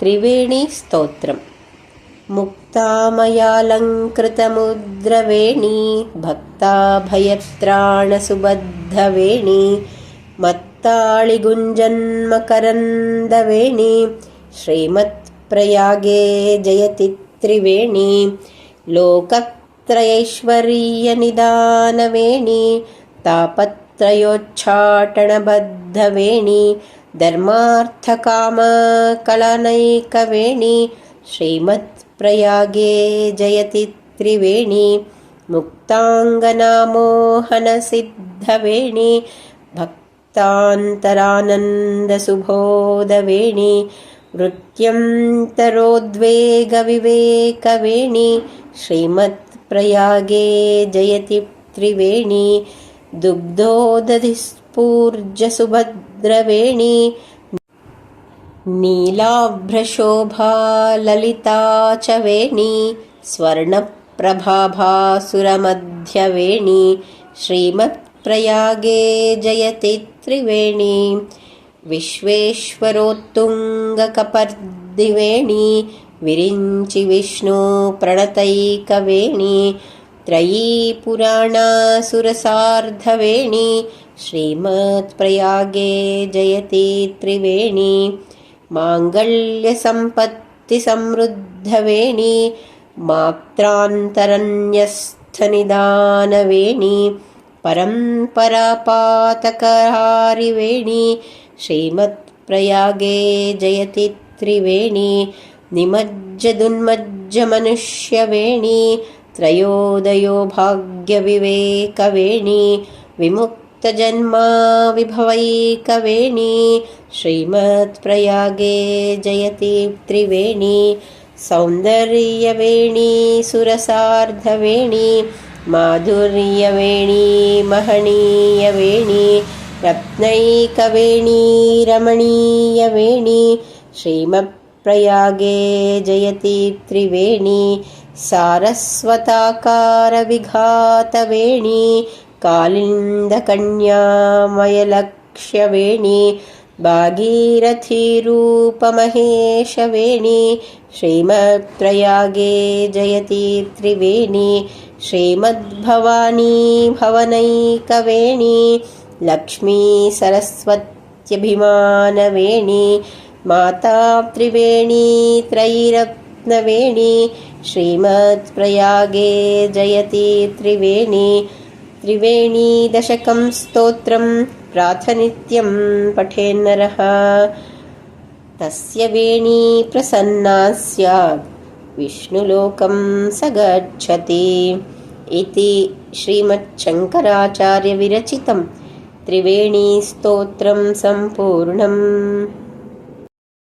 त्रिवेणीस्तोत्रम् मुक्तामयालङ्कृतमुद्रवेणी भक्ताभयत्राणसुबद्धवेणी मत्ताळिगुञ्जन्मकरन्दवेणी श्रीमत्प्रयागे जयति त्रिवेणी लोकत्रयैश्वर्यनिदानवेणी तापत्रयोच्चाटनबद्धवेणी धर्मार्थकामकलनैकवेणी श्रीमत्प्रयागे जयति त्रिवेणी मुक्ताङ्गनामोहनसिद्धवेणी भक्तान्तरानन्दसुबोधवेणी वृत्यन्तरोद्वेगविवेकवेणी श्रीमत्प्रयागे जयति त्रिवेणी दुग्धोदधिस्फूर्जसुभद्रवेणी नीलाभ्रशोभा ललिता च वेणी स्वर्णप्रभाभासुरमध्यवेणी श्रीमत्प्रयागे जयति त्रिवेणी विश्वेश्वरोत्तुङ्गकपर्दिवेणी विरिञ्चि विष्णुप्रणतैकवेणी त्रयी पुराणासुरसार्धवेणी श्रीमत्प्रयागे जयति त्रिवेणी माङ्गल्यसम्पत्तिसमृद्धवेणी मात्रान्तरन्यस्थनिदानवेणी परम्परापातकहारिवेणी श्रीमत्प्रयागे जयति त्रिवेणी निमज्जदुन्मज्जमनुष्यवेणी त्रयोदयो भाग्यविवेकवेणी विमुक्तजन्मा विभवैकवेणी श्रीमत्प्रयागे जयति त्रिवेणी सौन्दर्यवेणी सुरसार्धवेणी। माधुर्यवेणी महनीयवेणी रत्नैकवेणी रमणीयवेणी। श्रीमत्प्रयागे जयति त्रिवेणी सारस्वताकारविघातवेणी कालिन्दकन्यामयलक्ष्यवेणी भागीरथीरूपमहेशवेणी श्रीमत्प्रयागे जयति त्रिवेणी श्रीमद्भवानी भवनैकवेणी लक्ष्मीसरस्वत्यभिमानवेणी माता त्रिवेणी त्रयीरत्नवेणी श्रीमत्प्रयागे जयति त्रिवेणी त्रिवेणीदशकं स्तोत्रं प्राथनित्यं पठेन्नरः। तस्य वेणी प्रसन्ना स्यात् विष्णुलोकं स गच्छति इति श्रीमच्छङ्कराचार्यविरचितं त्रिवेणीस्तोत्रं सम्पूर्णम्